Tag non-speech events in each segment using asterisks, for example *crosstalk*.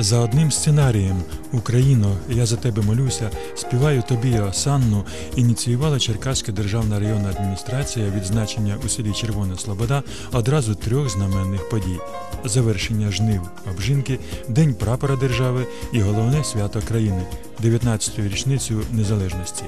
За одним сценарієм Україно, я за тебе молюся, співаю тобі осанну, ініціювала Черкаська державна районна адміністрація відзначення у селі Червона Слобода одразу трьох знаменних подій: завершення жнив обжинки, День прапора держави і головне свято країни 19-ю річницю незалежності.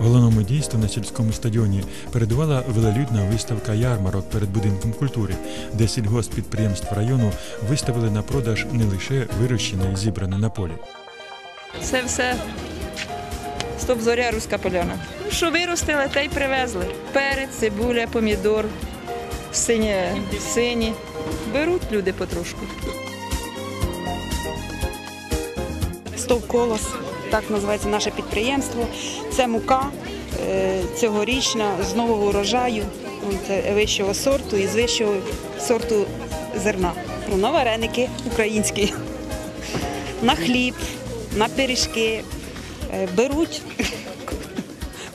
Головному дійству на сільському стадіоні передувала велелюдна виставка ярмарок перед будинком культури, де сільгоспідприємств району виставили на продаж не лише вирощене і зібране на полі. Це все стоп зоря руська поляна. Ну, Що виростили, те й привезли. Перець, цибуля, помідор, синє, сині. Беруть люди потрошку. Стов колос, так називається наше підприємство. Це мука е, цьогорічна з нового урожаю, вищого сорту і з вищого сорту зерна. На вареники українські, на хліб, на пиріжки. Е, Беруть.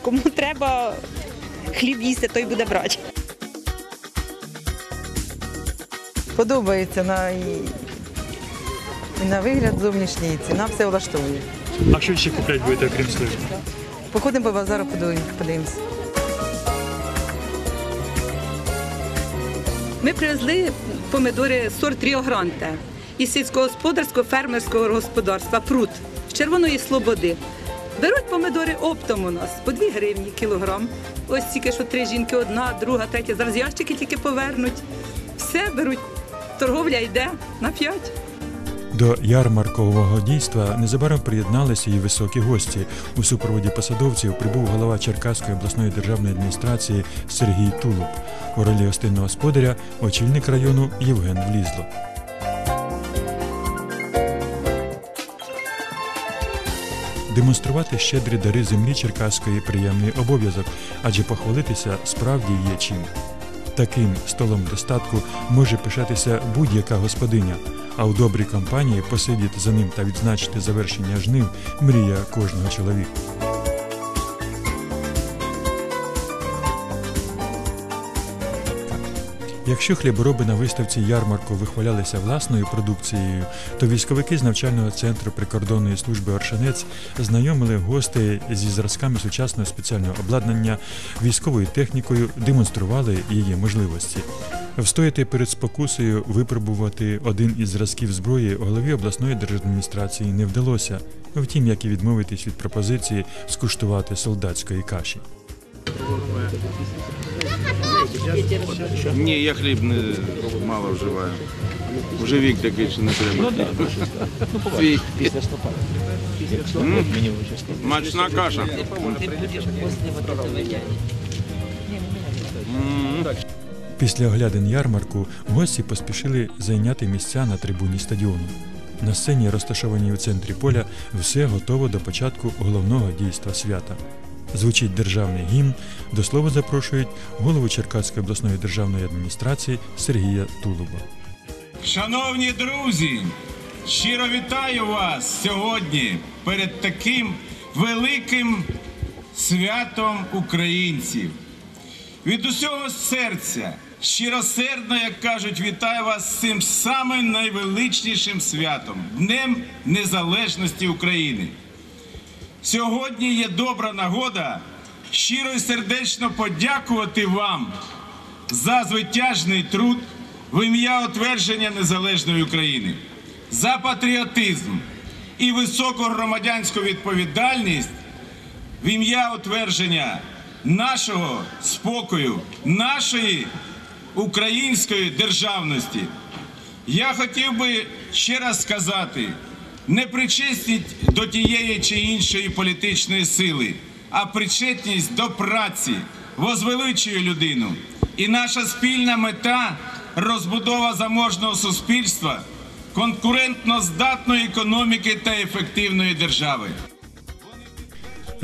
Кому треба хліб їсти, той буде брати. Подобається на, і, на вигляд зовнішній, і ціна все влаштовує. А що ще купляти будете, окрім слив? Походимо по базару, подивимось- подивимося. Ми привезли помидори сорт Ріо Гранте із сільськогосподарського фермерського господарства Прут з Червоної Слободи. Беруть помидори оптом у нас по 2 гривні кілограм. Ось тільки що три жінки, одна, друга, третя. Зараз ящики тільки повернуть. Все беруть. Торговля йде на 5. До ярмаркового дійства незабаром приєдналися і високі гості. У супроводі посадовців прибув голова Черкаської обласної державної адміністрації Сергій Тулуб. У ролі гостинного господаря очільник району Євген Влізло. Демонструвати щедрі дари землі Черкаської приємний обов'язок, адже похвалитися справді є чим. Таким столом достатку може пишатися будь-яка господиня, а у добрій компанії посидіти за ним та відзначити завершення жнив мрія кожного чоловіка. Якщо хлібороби на виставці ярмарку вихвалялися власною продукцією, то військовики з навчального центру прикордонної служби Оршанець знайомили гостей зі зразками сучасного спеціального обладнання, військовою технікою, демонстрували її можливості. Встояти перед спокусою випробувати один із зразків зброї голові обласної держадміністрації не вдалося. Втім, як і відмовитись від пропозиції скуштувати солдатської каші. Ні, я хліб не мало вживаю. Вже вік такий, що не треба. Фі. М? Смачна каша. Після оглядин ярмарку гості поспішили зайняти місця на трибуні стадіону. На сцені, розташованій у центрі поля, все готово до початку головного дійства свята. Звучить державний гімн. До слова запрошують голову Черкаської обласної державної адміністрації Сергія Тулуба. Шановні друзі, щиро вітаю вас сьогодні перед таким великим святом українців. Від усього серця, щиросердно, як кажуть, вітаю вас з цим самим найвеличнішим святом Днем Незалежності України. Сьогодні є добра нагода щиро і сердечно подякувати вам за звитяжний труд в ім'я утвердження незалежної України, за патріотизм і високу громадянську відповідальність в ім'я утвердження нашого спокою, нашої української державності. Я хотів би ще раз сказати: не причесність до тієї чи іншої політичної сили, а причетність до праці возвеличує людину. І наша спільна мета розбудова заможного суспільства, конкурентно здатної економіки та ефективної держави.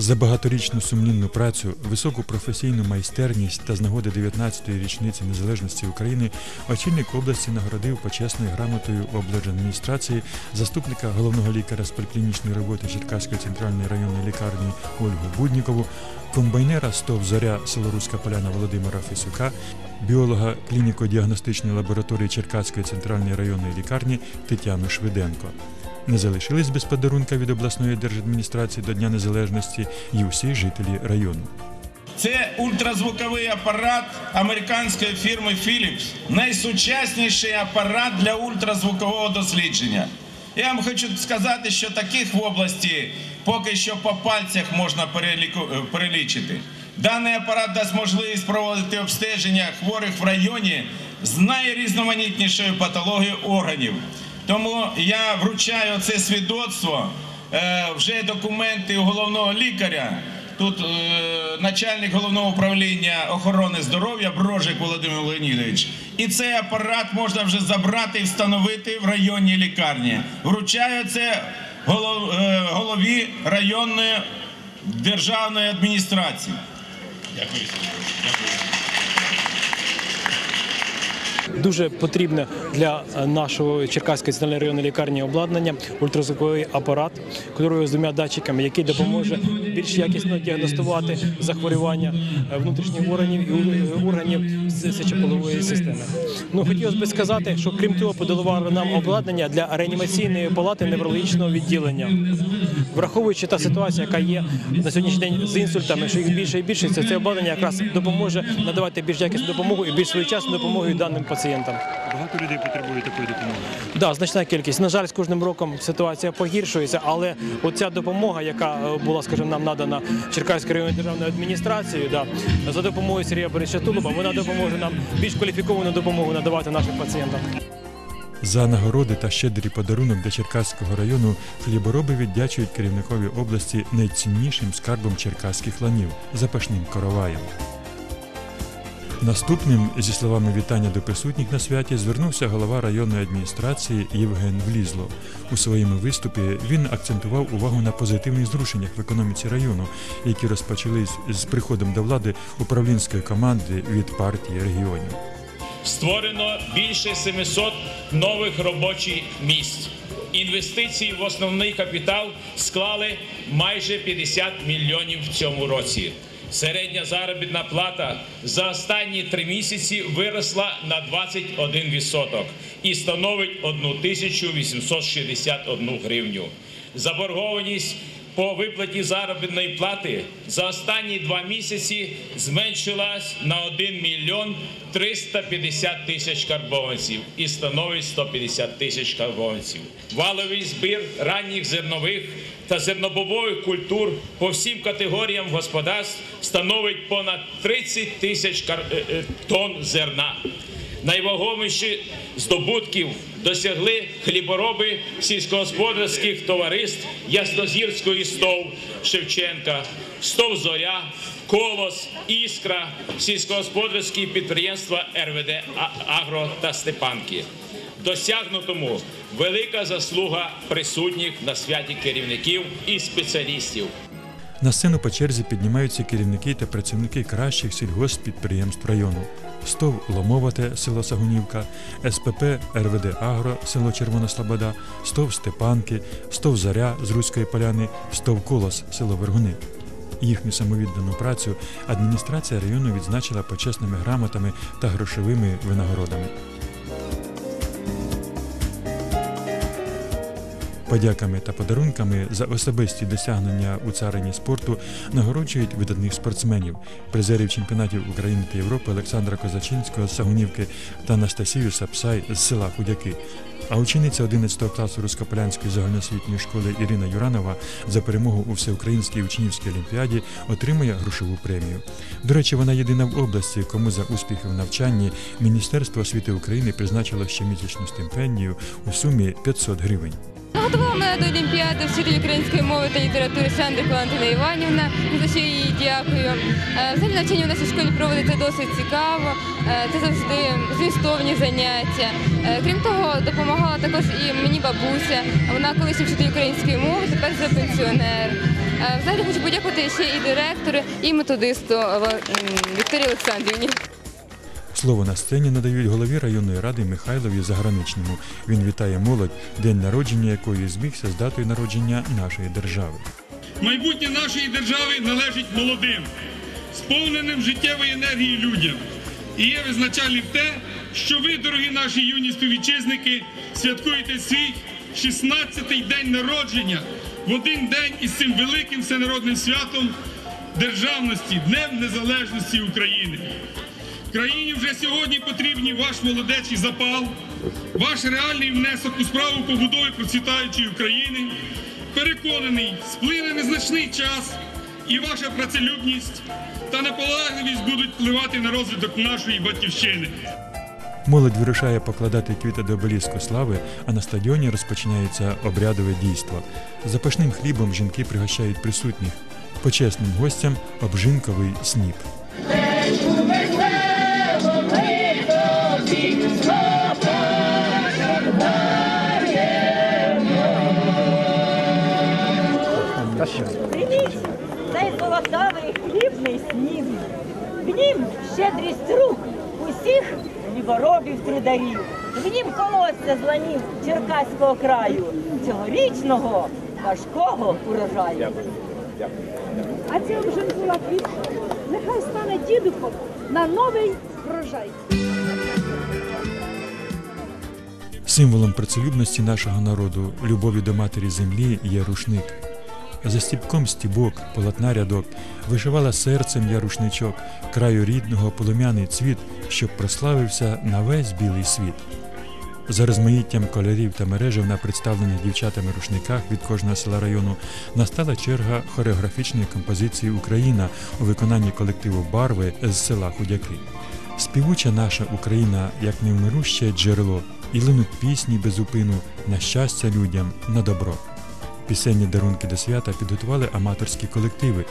За багаторічну сумнівну працю, високу професійну майстерність та з нагоди 19-ї річниці незалежності України очільник області нагородив почесною грамотою облдержадміністрації заступника головного лікаря з поліклінічної роботи Черкаської центральної районної лікарні Ольгу Буднікову, комбайнера СТОВ Зоря Селоруська Поляна Володимира Фісюка, біолога клініко-діагностичної лабораторії Черкаської центральної районної лікарні Тетяну Швиденко. Не залишились без подарунка від обласної держадміністрації до Дня Незалежності і усі жителі району. Це ультразвуковий апарат американської фірми Philips. Найсучасніший апарат для ультразвукового дослідження. Я вам хочу сказати, що таких в області поки що по пальцях можна е, перелічити. Даний апарат дасть можливість проводити обстеження хворих в районі з найрізноманітнішою патологією органів. Тому я вручаю це свідоцтво, е, вже документи у головного лікаря. Тут е, начальник головного управління охорони здоров'я Брожик Володимир Леонідович. І цей апарат можна вже забрати і встановити в районній лікарні. Вручаю це е, голові районної державної адміністрації. Дякую. Дякую. Дуже потрібне для е, нашого Черкаської центральної районної лікарні обладнання ультразвуковий апарат, який з двома датчиками, який допоможе більш якісно діагностувати захворювання е, внутрішніх органів і органів з сечополової системи. Ну хотілося б сказати, що крім того, подарували нам обладнання для реанімаційної палати неврологічного відділення. Враховуючи та ситуація, яка є на сьогоднішній день з інсультами, що їх більше і більше, це, це обладнання якраз допоможе надавати більш якісну допомогу і більш своєчасну допомогу даним пацієнтам. Багато людей потребує такої допомоги. Да, значна кількість. На жаль, з кожним роком ситуація погіршується, але оця допомога, яка е, була, скажімо, нам надана Черкаською районною державною адміністрацією, да, за допомогою Сергія Борисовича Тулуба, вона допоможе нам більш кваліфіковану допомогу надавати нашим пацієнтам. За нагороди та щедрий подарунок для Черкаського району хлібороби віддячують керівникові області найціннішим скарбом черкаських ланів запашним короваєм. Наступним, зі словами вітання до присутніх на святі, звернувся голова районної адміністрації Євген Влізло. У своєму виступі він акцентував увагу на позитивних зрушеннях в економіці району, які розпочались з приходом до влади управлінської команди від партії регіонів. Створено більше 700 нових робочих місць. Інвестиції в основний капітал склали майже 50 мільйонів в цьому році. Середня заробітна плата за останні три місяці виросла на 21% і становить 1861 гривню. Заборгованість по виплаті заробітної плати за останні два місяці зменшилась на 1 мільйон 350 тисяч карбованців і становить 150 тисяч карбованців. Валовий збір ранніх зернових та зернобобових культур по всім категоріям господарств становить понад 30 тисяч е, е, тонн зерна. Найвагоміші здобутків досягли хлібороби сільськогосподарських товариств Яснозірської стов Шевченка, стов Зоря, Колос, Іскра, сільськогосподарські підприємства РВД Агро та Степанки. Досягнутому велика заслуга присутніх на святі керівників і спеціалістів. На сцену по черзі піднімаються керівники та працівники кращих сільгосппідприємств району. СТОВ Ломовате, село Сагунівка, СПП РВД Агро, село Червона Слобода, СТОВ Степанки, СТОВ Заря з Руської Поляни, СТОВ Колос, село Вергуни. Їхню самовіддану працю адміністрація району відзначила почесними грамотами та грошовими винагородами. Подяками та подарунками за особисті досягнення у царині спорту нагороджують видатних спортсменів, призерів чемпіонатів України та Європи Олександра Козачинського з Сагунівки та Анастасію Сапсай з села Худяки. А учениця 11 класу Рускополянської загальноосвітньої школи Ірина Юранова за перемогу у всеукраїнській учнівській олімпіаді отримує грошову премію. До речі, вона єдина в області, кому за успіхи в навчанні Міністерство освіти України призначило щомісячну стипендію у сумі 500 гривень. Готувала мене до Олімпіади вчитель української мови та літератури Шандрик Валентина Іванівна, за що їй дякую. Е, Взагалі навчання нас у школі проводиться досить цікаво. Е, Це завжди змістовні заняття. Е, Крім того, допомагала також і мені бабуся. Вона колишній вчитель української мови, тепер вже пенсіонер. Взагалі хочу подякувати ще і директору, і методисту Вікторії Олександрівні. Слово на сцені надають голові районної ради Михайлові Заграничному. Він вітає молодь, день народження якої збігся з датою народження нашої держави. Майбутнє нашої держави належить молодим, сповненим життєвої енергії людям. І є визначальним те, що ви, дорогі наші юні співвітчизники, святкуєте свій 16-й день народження в один день із цим великим всенародним святом державності, Днем Незалежності України. Країні вже сьогодні потрібні ваш молодечий запал, ваш реальний внесок у справу побудови процвітаючої України. Переконаний, сплине незначний час, і ваша працелюбність та наполегливість будуть впливати на розвиток нашої батьківщини. Молодь вирушає покладати квіти до обеліску слави, а на стадіоні розпочинається обрядове дійство. Запашним хлібом жінки пригощають присутніх. Почесним гостям обжинковий сніп. Снів, в нім щедрість рук усіх ліворобів трударів, в нім колосся зланів Черкаського краю, цьогорічного важкого урожаю. А ця вже була квітка. Нехай стане дідухом на новий врожай. Символом працелюбності нашого народу, любові до матері землі є рушник. За стіпком стібок, полотна рядок, вишивала серцем я рушничок, краю рідного полум'яний цвіт, щоб прославився на весь білий світ. За розмаїттям кольорів та мережів на представлених дівчатами рушниках від кожного села району настала черга хореографічної композиції Україна у виконанні колективу Барви з села Худяки. Співуча наша Україна, як невмируще джерело, і линуть пісні без зупину на щастя людям, на добро. Пісенні дарунки до свята підготували аматорські колективи.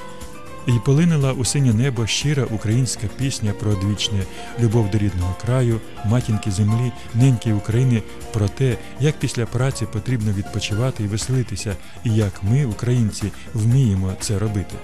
І полинила у синє небо щира українська пісня про одвічне любов до рідного краю, матінки землі, неньки України, про те, як після праці потрібно відпочивати і веселитися, і як ми, українці, вміємо це робити.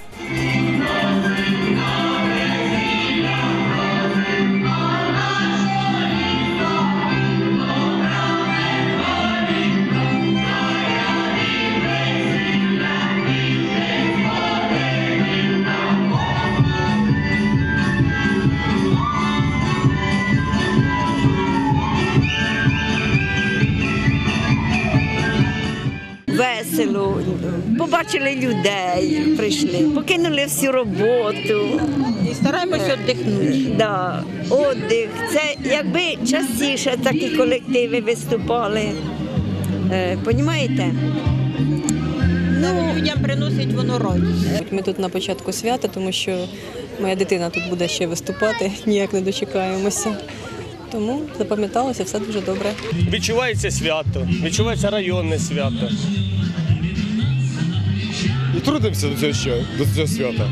Весело, побачили людей, прийшли, покинули всю роботу. І стараємося віддихнути. Да, отдих. Це якби частіше такі колективи виступали. Е, Понімаєте? Ну, людям приносить воно радість. Ми тут на початку свята, тому що моя дитина тут буде ще виступати, *laughs* ніяк не дочекаємося. Тому запам'яталося все дуже добре. Відчувається свято, відчувається районне свято. І трудимося до цього, до цього свята.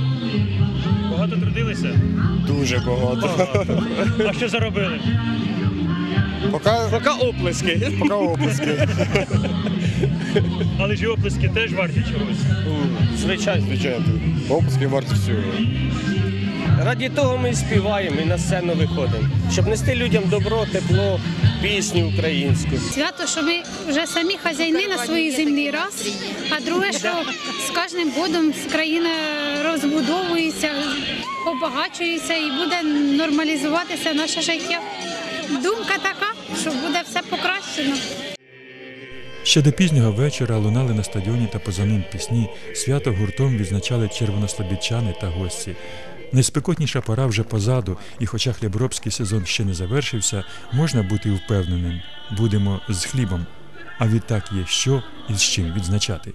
Багато трудилися? Дуже багато. А що заробили? Поки, Поки оплески. поки оплески. Але ж і оплески теж варті чогось. Звичайно. Звичайно, оплески варті всього. Раді того ми і співаємо і на сцену виходимо, щоб нести людям добро, тепло, пісню українську. Свято, що ми вже самі хазяїни на своїй землі, раз. А друге, що з кожним годом країна розбудовується, обагачується і буде нормалізуватися наше життя. Думка така, що буде все покращено. Ще до пізнього вечора лунали на стадіоні та поза ним пісні, свято гуртом відзначали червонослобідчани та гості. Найспекотніша пора вже позаду, і хоча хліборобський сезон ще не завершився, можна бути впевненим. Будемо з хлібом. А відтак є що і з чим відзначати.